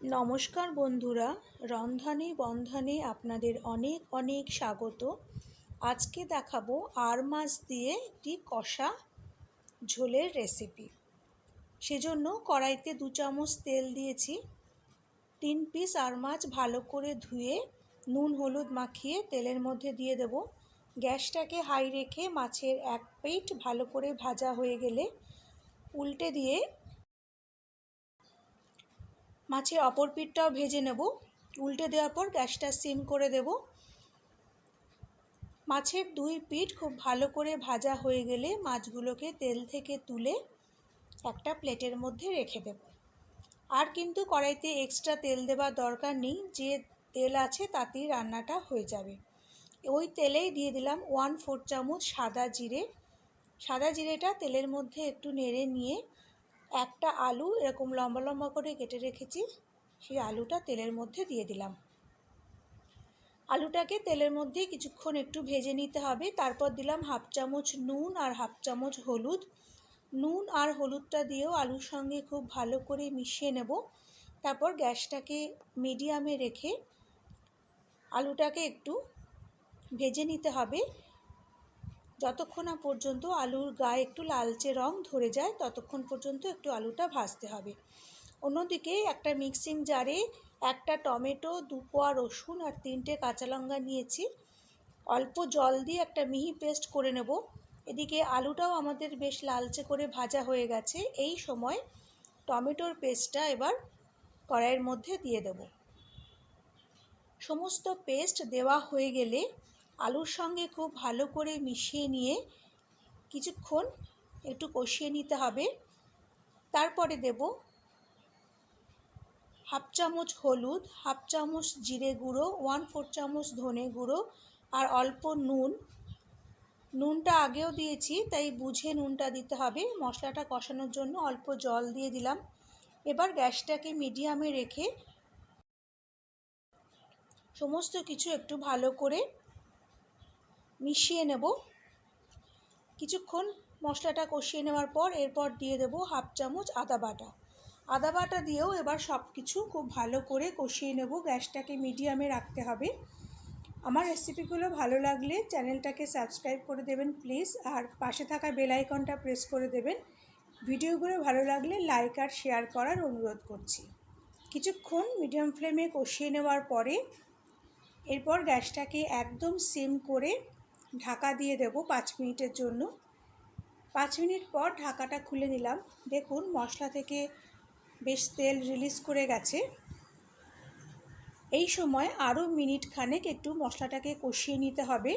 নমস্কার বন্ধুরা, রন্ধনে বন্ধনে আপনাদের অনেক অনেক স্বাগত। আজকে দেখাবো আর মাছ দিয়ে একটি কষা ঝোলের রেসিপি সেজন্য কড়াইতে দু চামচ তেল দিয়েছি। তিন পিস আর মাছ ভালো করে ধুয়ে নুন হলুদ মাখিয়ে তেলের মধ্যে দিয়ে দেব। গ্যাসটাকে হাই রেখে মাছের এক পেট ভালো করে ভাজা হয়ে গেলে উল্টে দিয়ে মাছের অপর পিঠটাও ভেজে নেব। উল্টে দেওয়ার পর গ্যাসটা সিম করে দেব। মাছের দুই পিঠ খুব ভালো করে ভাজা হয়ে গেলে মাছগুলোকে তেল থেকে তুলে একটা প্লেটের মধ্যে রেখে দেব। আর কিন্তু কড়াইতে এক্সট্রা তেল দেবার দরকার নেই, যে তেল আছে তাতেই রান্নাটা হয়ে যাবে। ওই তেলেই দিয়ে দিলাম ওয়ান ফোর চামচ সাদা জিরে। সাদা জিরেটা তেলের মধ্যে একটু নেড়ে নিয়ে একটা আলু এরকম লম্বা লম্বা করে কেটে রেখেছি, সেই আলুটা তেলের মধ্যে দিয়ে দিলাম। আলুটাকে তেলের মধ্যে কিছুক্ষণ একটু ভেজে নিতে হবে, তারপর দিলাম হাফ চামচ নুন আর হাফ চামচ হলুদ। নুন আর হলুদটা দিয়েও আলুর সঙ্গে খুব ভালো করে মিশিয়ে নেব। তারপর গ্যাসটাকে মিডিয়ামে রেখে আলুটাকে একটু ভেজে নিতে হবে। যতক্ষণ না পর্যন্ত আলুর গায়ে একটু লালচে রং ধরে যায়, ততক্ষণ পর্যন্ত একটু আলুটা ভাজতে হবে। অন্যদিকে একটা মিক্সিং জারে একটা টমেটো, দু কোয়া রসুন আর তিনটে কাঁচা লঙ্কা নিয়েছি। অল্প জল দিয়ে একটা মিহি পেস্ট করে নেব। এদিকে আলুটাও আমাদের বেশ লালচে করে ভাজা হয়ে গেছে। এই সময় টমেটোর পেস্টটা এবার কড়াইয়ের মধ্যে দিয়ে দেব। সমস্ত পেস্ট দেওয়া হয়ে গেলে আলুর সঙ্গে খুব ভালো করে মিশিয়ে নিয়ে কিছুক্ষণ একটু কষিয়ে নিতে হবে। তারপরে দেব হাফ চামচ হলুদ, হাফ চামচ জিরে গুঁড়ো, ওয়ান ফোর চামচ ধনে গুঁড়ো আর অল্প নুন। নুনটা আগেও দিয়েছি, তাই বুঝে নুনটা দিতে হবে। মশলাটা কষানোর জন্য অল্প জল দিয়ে দিলাম। এবার গ্যাসটাকে মিডিয়ামে রেখে সমস্ত কিছু একটু ভালো করে মিশিয়ে নেব। কিছুক্ষণ মশলাটা কষিয়ে নেওয়ার পর এরপর দিয়ে দেব হাফ চামচ আদা বাটা। আদা বাটা দিয়েও এবার সব কিছু খুব ভালো করে কষিয়ে নেব। গ্যাসটাকে মিডিয়ামে রাখতে হবে। আমার রেসিপিগুলো ভালো লাগলে চ্যানেলটাকে সাবস্ক্রাইব করে দেবেন প্লিজ। আর পাশে থাকা বেল আইকনটা প্রেস করে দেবেন। ভিডিওগুলো ভালো লাগলে লাইক আর শেয়ার করার অনুরোধ করছি। কিছুক্ষণ মিডিয়াম ফ্লেমে কষিয়ে নেওয়ার পরে এরপর গ্যাসটাকে একদম সিম করে ঢাকা দিয়ে দেব পাঁচ মিনিটের জন্য। পাঁচ মিনিট পর ঢাকাটা খুলে নিলাম। দেখুন, মশলা থেকে বেশ তেল রিলিজ করে গেছে। এই সময় আরও মিনিট খানেক একটু মশলাটাকে কষিয়ে নিতে হবে।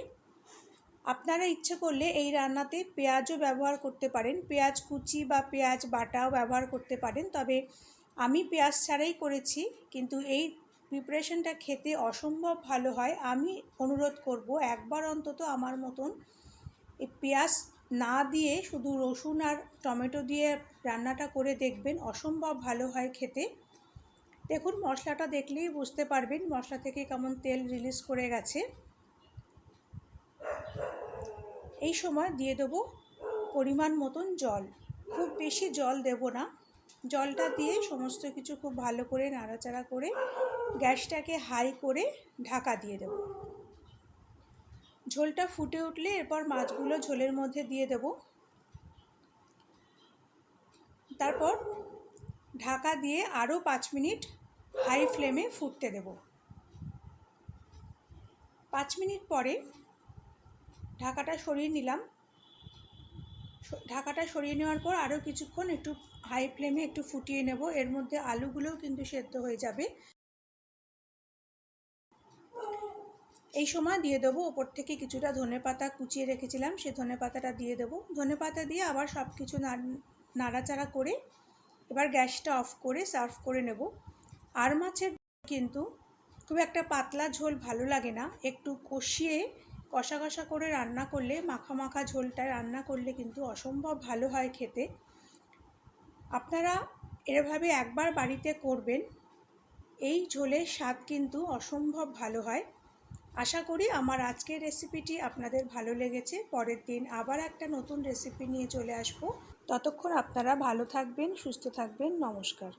আপনারা ইচ্ছে করলে এই রান্নাতে পেঁয়াজও ব্যবহার করতে পারেন। পেঁয়াজ কুচি বা পেঁয়াজ বাটাও ব্যবহার করতে পারেন। তবে আমি পেঁয়াজ ছাড়াই করেছি, কিন্তু এই প্রিপারেশনটা খেতে অসম্ভব ভালো হয়। আমি অনুরোধ করব, একবার অন্তত আমার মতন পেঁয়াজ না দিয়ে শুধু রসুন আর টমেটো দিয়ে রান্নাটা করে দেখবেন, অসম্ভব ভালো হয় খেতে। দেখুন, মশলাটা দেখলেই বুঝতে পারবেন মশলা থেকে কেমন তেল রিলিজ করে গেছে। এই সময় দিয়ে দেবো পরিমাণ মতন জল। খুব বেশি জল দেব না। জলটা দিয়ে সমস্ত কিছু খুব ভালো করে নাড়াচাড়া করে গ্যাসটাকে হাই করে ঢাকা দিয়ে দেব। ঝোলটা ফুটে উঠলে এরপর মাছগুলো ঝোলের মধ্যে দিয়ে দেব। তারপর ঢাকা দিয়ে আরও পাঁচ মিনিট হাই ফ্লেমে ফুটতে দেব। পাঁচ মিনিট পরে ঢাকাটা সরিয়ে নিলাম। ঢাকাটা সরিয়ে নেওয়ার পর আরও কিছুক্ষণ একটু হাই ফ্লেমে একটু ফুটিয়ে নেব। এর মধ্যে আলুগুলোও কিন্তু সেদ্ধ হয়ে যাবে। এই সময় দিয়ে দেবো ওপর থেকে কিছুটা ধনে পাতা কুচিয়ে রেখেছিলাম, সে ধনে পাতাটা দিয়ে দেবো। ধনে পাতা দিয়ে আবার সব কিছু নাড়াচাড়া করে এবার গ্যাসটা অফ করে সার্ভ করে নেব। আর মাছের কিন্তু খুব একটা পাতলা ঝোল ভালো লাগে না। একটু কষিয়ে কষা কষা করে রান্না করলে, মাখা মাখা ঝোলটা রান্না করলে কিন্তু অসম্ভব ভালো হয় খেতে। আপনারা এভাবে একবার বাড়িতে করবেন, এই ঝোলের স্বাদ কিন্তু অসম্ভব ভালো হয়। আশা করি আমার আজকের রেসিপিটি আপনাদের ভালো লেগেছে। পরের দিন আবার একটা নতুন রেসিপি নিয়ে চলে আসব। ততক্ষণ আপনারা ভালো থাকবেন, সুস্থ থাকবেন। নমস্কার।